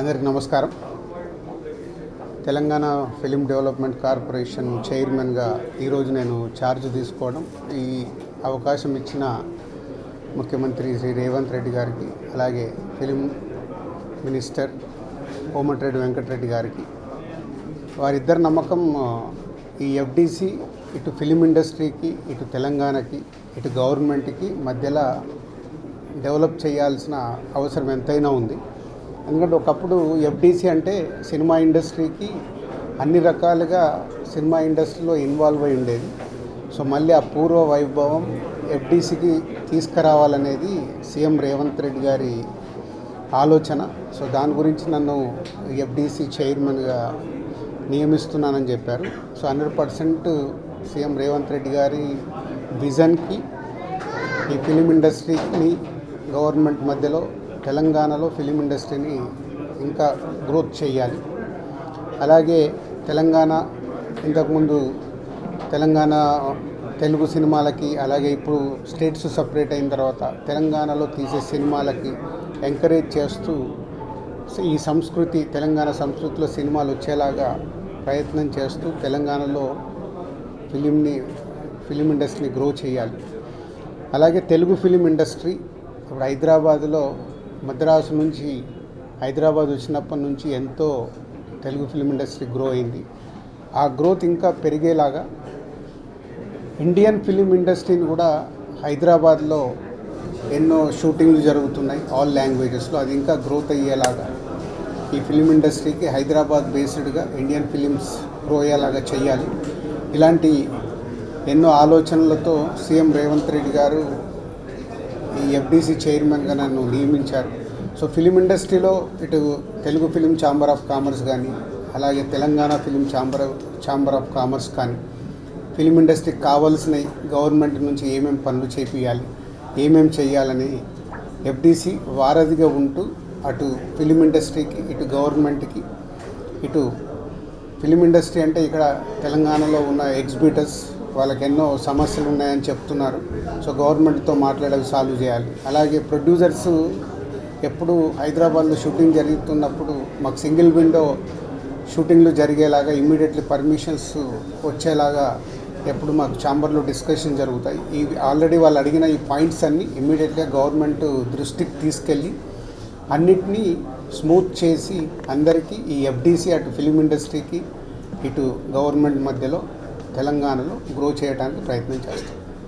అందరికి నమస్కారం. Telangana film development corporation చైర్మన్గా ఈరోజు నేను ఛార్జ్ తీసుకోవడం. ఈ అవకాశం ఇచ్చిన ముఖ్యమంత్రి శ్రీ రేవంత్ రెడ్డి గారికి అలాగే ఫిలిం మినిస్టర్ కోమటిరెడ్డి వెంకటరెడ్డి గారికి. వారిద్దరి నమ్మకం ఈ ఎఫ్డిసి ఇటు ఫిలిం ఇండస్ట్రీకి ఇటు తెలంగాణకి ఇటు గవర్నమెంట్కి మధ్యలో డెవలప్ చేయాల్సిన అవసరం ఎంతైనా ఉంది. ఎందుకంటే ఒకప్పుడు ఎఫ్డిసి అంటే సినిమా ఇండస్ట్రీకి అన్ని రకాలుగా సినిమా ఇండస్ట్రీలో ఇన్వాల్వ్ అయి ఉండేది. సో మళ్ళీ ఆ పూర్వ వైభవం ఎఫ్డిసికి తీసుకురావాలనేది సీఎం రేవంత్ రెడ్డి గారి ఆలోచన. సో దాని గురించి నన్ను ఎఫ్డిసి చైర్మన్గా నియమిస్తున్నానని చెప్పారు. So hundred percent CM Revanth Reddy గారి విజన్కి ఈ ఫిలిం ఇండస్ట్రీని గవర్నమెంట్ మధ్యలో తెలంగాణలో ఫిలిం ఇండస్ట్రీని ఇంకా గ్రోత్ చేయాలి. అలాగే తెలంగాణ ఇంతకుముందు తెలంగాణ తెలుగు సినిమాలకి అలాగే ఇప్పుడు స్టేట్స్ సపరేట్ అయిన తర్వాత తెలంగాణలో తీసే సినిమాలకి ఎంకరేజ్ చేస్తూ ఈ సంస్కృతి తెలంగాణ సంస్కృతిలో సినిమాలు వచ్చేలాగా ప్రయత్నం చేస్తూ తెలంగాణలో ఫిలింని ఫిలిం ఇండస్ట్రీని గ్రో చేయాలి. అలాగే తెలుగు ఫిలిం ఇండస్ట్రీ ఇప్పుడు హైదరాబాదులో మద్రాసు నుంచి హైదరాబాద్ వచ్చినప్పటి నుంచి ఎంతో తెలుగు ఫిలిం ఇండస్ట్రీ గ్రో అయింది. ఆ గ్రోత్ ఇంకా పెరిగేలాగా ఇండియన్ ఫిలిం ఇండస్ట్రీని కూడా హైదరాబాద్లో ఎన్నో షూటింగ్లు జరుగుతున్నాయి. ఆల్ లాంగ్వేజెస్లో అది ఇంకా గ్రోత్ అయ్యేలాగా ఈ ఫిలిం ఇండస్ట్రీకి హైదరాబాద్ బేస్డ్గా ఇండియన్ ఫిలిమ్స్ గ్రో అయ్యేలాగా చేయాలి ఇలాంటి ఎన్నో ఆలోచనలతో సీఎం రేవంత్ రెడ్డి గారు ఈ ఎఫ్డీసీ చైర్మన్గా నన్ను నియమించారు. సో ఫిలిం ఇండస్ట్రీలో ఇటు Telugu film chamber of commerce కానీ అలాగే Telangana film chamber chamber of commerce కానీ ఫిలిం ఇండస్ట్రీకి కావాల్సినవి గవర్నమెంట్ నుంచి ఏమేమి పనులు చేపియాలి ఏమేమి చేయాలని ఎఫ్డీసీ వారధిగా ఉంటూ అటు ఫిలిం ఇండస్ట్రీకి ఇటు గవర్నమెంట్కి ఇటు ఫిలిం ఇండస్ట్రీ అంటే ఇక్కడ తెలంగాణలో ఉన్న ఎగ్జిబిటర్స్ వాళ్ళకి ఎన్నో సమస్యలు ఉన్నాయని చెప్తున్నారు. సో గవర్నమెంట్తో మాట్లాడేవి సాల్వ్ చేయాలి. అలాగే ప్రొడ్యూసర్స్ ఎప్పుడు హైదరాబాద్లో షూటింగ్ జరుగుతున్నప్పుడు మాకు సింగిల్ విండో షూటింగ్లు జరిగేలాగా ఇమ్మీడియట్లీ పర్మిషన్స్ వచ్చేలాగా ఎప్పుడు మాకు ఛాంబర్లో డిస్కషన్ జరుగుతాయి. ఇవి ఆల్రెడీ వాళ్ళు అడిగిన ఈ పాయింట్స్ అన్నీ ఇమ్మీడియట్గా గవర్నమెంట్ దృష్టికి తీసుకెళ్ళి అన్నిటినీ స్మూత్ చేసి అందరికీ ఈ ఎఫ్డీసీ అటు ఫిలిం ఇండస్ట్రీకి ఇటు గవర్నమెంట్ మధ్యలో తెలంగాణలో గ్రో చేయడానికి ప్రయత్నం చేస్తాం.